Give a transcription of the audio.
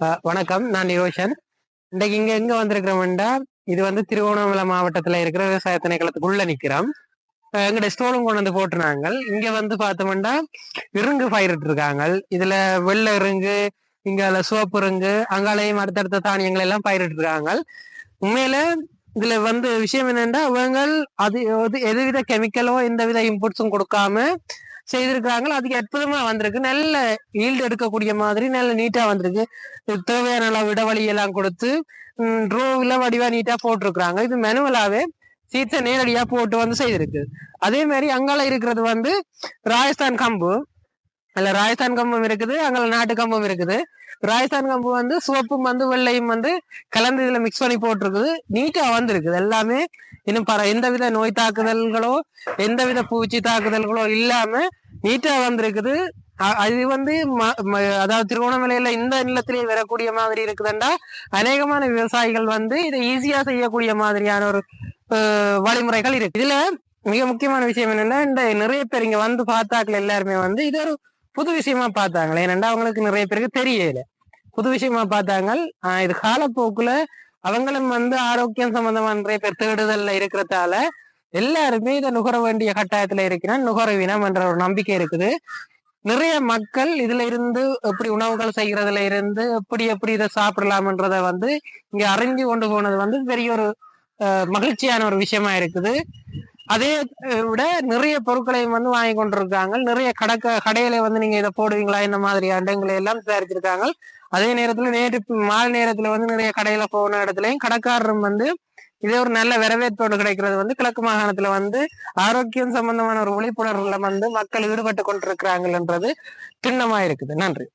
வணக்கம். நான் நிரோஷன் இன்றைக்கு இங்க எங்க வந்திருக்கிறோம்டா இது வந்து திருவண்ணாமலை மாவட்டத்துல இருக்கிற விவசாய திணைக்களத்துக்குள்ள நிக்கிறோம். எங்க எங்கட ஸ்டோலும் கொண்டு வந்து போட்டுனாங்க இங்க வந்து பார்த்தோம்னா இருங்கு பயிரிட்டு இருக்காங்க இதுல வெள்ளை இருங்கு இங்கால சோப்பு இருங்கு அங்காலையும் அடுத்தடுத்த தானியங்கள் எல்லாம் பயிரிட்டு இருக்காங்க உண்மையில இதுல வந்து விஷயம் என்னன்னா அவங்க அது அது எதுவித கெமிக்கலோ எந்த வித இன்புட்ஸும் கொடுக்காம செய்திருக்கிறாங்களோ அதுக்கு அற்புதமா வந்திருக்கு. நல்ல ஈல்டு எடுக்கக்கூடிய மாதிரி நல்ல நீட்டா வந்திருக்கு. தேவையான அளவு இடைவெளி எல்லாம் கொடுத்து ட்ரோவில் வடிவா நீட்டா போட்டிருக்கிறாங்க. இது மெனுவலாவே சீட்ஸை நேரடியா போட்டு வந்து செய்திருக்கு. அதே மாதிரி அங்கால இருக்கிறது வந்து ராஜஸ்தான் கம்பு. அதுல ராஜஸ்தான் கம்பம் இருக்குது அங்கே நாட்டு கம்பம் இருக்குது. ராஜஸ்தான் கம்பு வந்து சிவப்பும் வந்து வெள்ளையும் வந்து கலந்து இதுல மிக்ஸ் பண்ணி போட்டிருக்குது. நீட்டா வந்திருக்குது. எல்லாமே இன்னும் பர எந்தவித நோய் தாக்குதல்களோ எந்தவித பூச்சி தாக்குதல்களோ இல்லாம நீட்டா வந்திருக்குது. அ- அது வந்து ம- அதாவது திருவோணமலையில இந்த நிலத்திலே வரக்கூடிய மாதிரி இருக்குதுண்டா. அநேகமான விவசாயிகள் வந்து இதை ஈஸியா செய்யக்கூடிய மாதிரியான ஒரு வழிமுறைகள் இருக்கு. இதுல மிக முக்கியமான விஷயம் என்னன்னா இந்த நிறைய பேர் இங்க வந்து பார்த்தாக்கள் எல்லாருமே வந்து இது ஒரு புது விஷயமா பார்த்தாங்க ஏன்னா அவங்களுக்கு நிறைய பேருக்கு தெரியல. புது விஷயமா பார்த்தாங்க ஆஹ் இது காலப்போக்குல அவங்களும் வந்து ஆரோக்கியம் சம்பந்தமா நிறைய பேர் தேடுதல்ல இருக்கிறதால எல்லாருமே இதை நுகர வேண்டிய கட்டாயத்துல இருக்கிறான் நுகரவினம் என்ற ஒரு நம்பிக்கை இருக்குது. நிறைய மக்கள் இதுல இருந்து எப்படி உணவுகள் செய்யறதுல இருந்து எப்படி எப்படி இதை சாப்பிடலாம்ன்றத வந்து இங்க அறிஞ்சு கொண்டு போனது வந்து பெரிய ஒரு அஹ், மகிழ்ச்சியான ஒரு விஷயமா இருக்குது. அதே விட நிறைய பொருட்களையும் வந்து வாங்கி கொண்டிருக்காங்க. நிறைய கடக்க கடையில வந்து நீங்க இதை போடுவீங்களா? இந்த மாதிரி அண்டங்களை எல்லாம் தயாரிச்சிருக்காங்க. அதே நேரத்துல நேற்று மாலை நேரத்துல வந்து நிறைய கடையில போன இடத்துலயும் கடைக்காரரும் வந்து இதே ஒரு நல்ல வரவேற்போடு கிடைக்கிறது வந்து கிழக்கு மாகாணத்துல வந்து ஆரோக்கியம் சம்பந்தமான ஒரு விழிப்புணர்வுல வந்து மக்கள் ஈடுபட்டு கொண்டிருக்கிறாங்கன்றது திண்ணமா இருக்குது நன்றி.